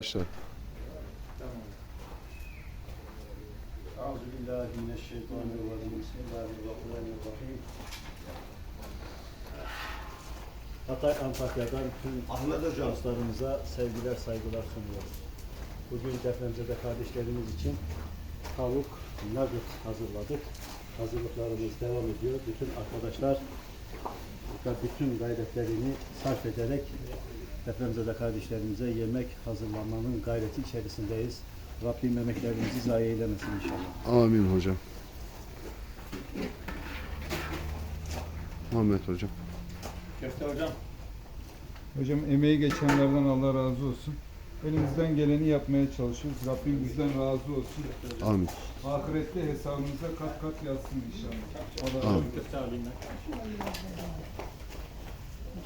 Başla. Hatay Antakya'dan tüm Ahmet dostlarımıza sevgiler, saygılar sunuyoruz. Bugün depremzede kardeşlerimiz için tavuk nugget hazırladık. Hazırlıklarımız devam ediyor. Bütün arkadaşlar bütün gayretlerini sarf ederek depremzede kardeşlerimize yemek hazırlamanın gayreti içerisindeyiz. Rabbim emeklerimizi zayi eylemesin inşallah. Amin hocam. Muhammed hocam. Köfte hocam. Hocam emeği geçenlerden Allah razı olsun. Elimizden geleni yapmaya çalışıyoruz. Rabbim bizden razı olsun. Amin. Ahirette hesabımıza kat kat yazsın inşallah. Allah Amin.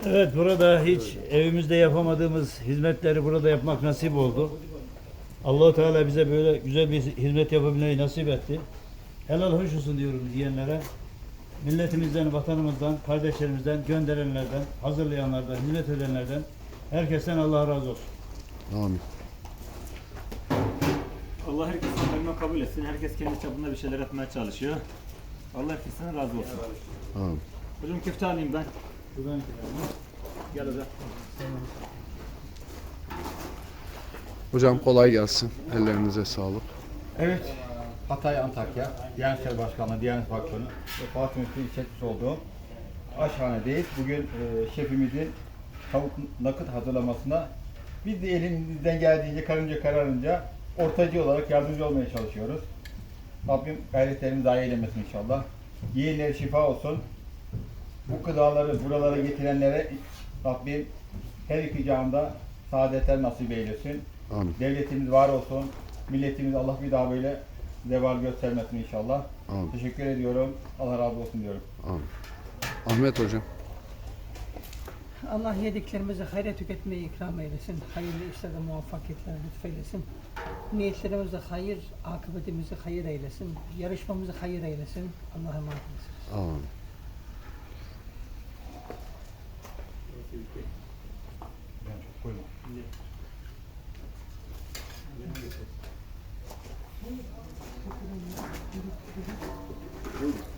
Evet burada hiç evimizde yapamadığımız hizmetleri burada yapmak nasip oldu. Allahu Teala bize böyle güzel bir hizmet yapabilmeyi nasip etti. Helal hoş olsun diyorum diyenlere. Milletimizden, vatanımızdan, kardeşlerimizden, gönderenlerden, hazırlayanlardan, hizmet edenlerden herkesten Allah razı olsun. Amin. Allah herkesin kalbine kabul etsin. Herkes kendi çapında bir şeyler yapmaya çalışıyor. Allah herkesten razı olsun. Amin. Hocam köfte alayım ben. Buradan Gel hocam. Hocam kolay gelsin. Ellerinize sağlık. Evet. Hatay Antakya, Diyanet İşleri Başkanlığı, Diyanet Vakfı'nın ve Fatih Müftü'nün işletmiş olduğu aşhanedeyiz. Bugün e, şefimizin tavuk nakıt hazırlamasına biz de elimizden geldiğince karınca kararınca ortacı olarak yardımcı olmaya çalışıyoruz. Rabbim gayretlerimizi zayi eylemesin inşallah. Yiyenlere şifa olsun. Bu gıdaları buralara getirenlere Rabbim her iki cihanda saadetler nasip eylesin. Amin. Devletimiz var olsun. Milletimiz Allah bir daha böyle zeval göstermesin inşallah. Amin. Teşekkür ediyorum. Allah razı olsun diyorum. Amin. Ahmet hocam. Allah yediklerimizi hayra tüketmeyi ikram eylesin. Hayırlı işlerde muvaffakiyetler lütfeylesin. Niyetlerimizi hayır, akıbetimizi hayır eylesin. Yarışmamızı hayır eylesin. Allah'a emanet olun. Amin. truth.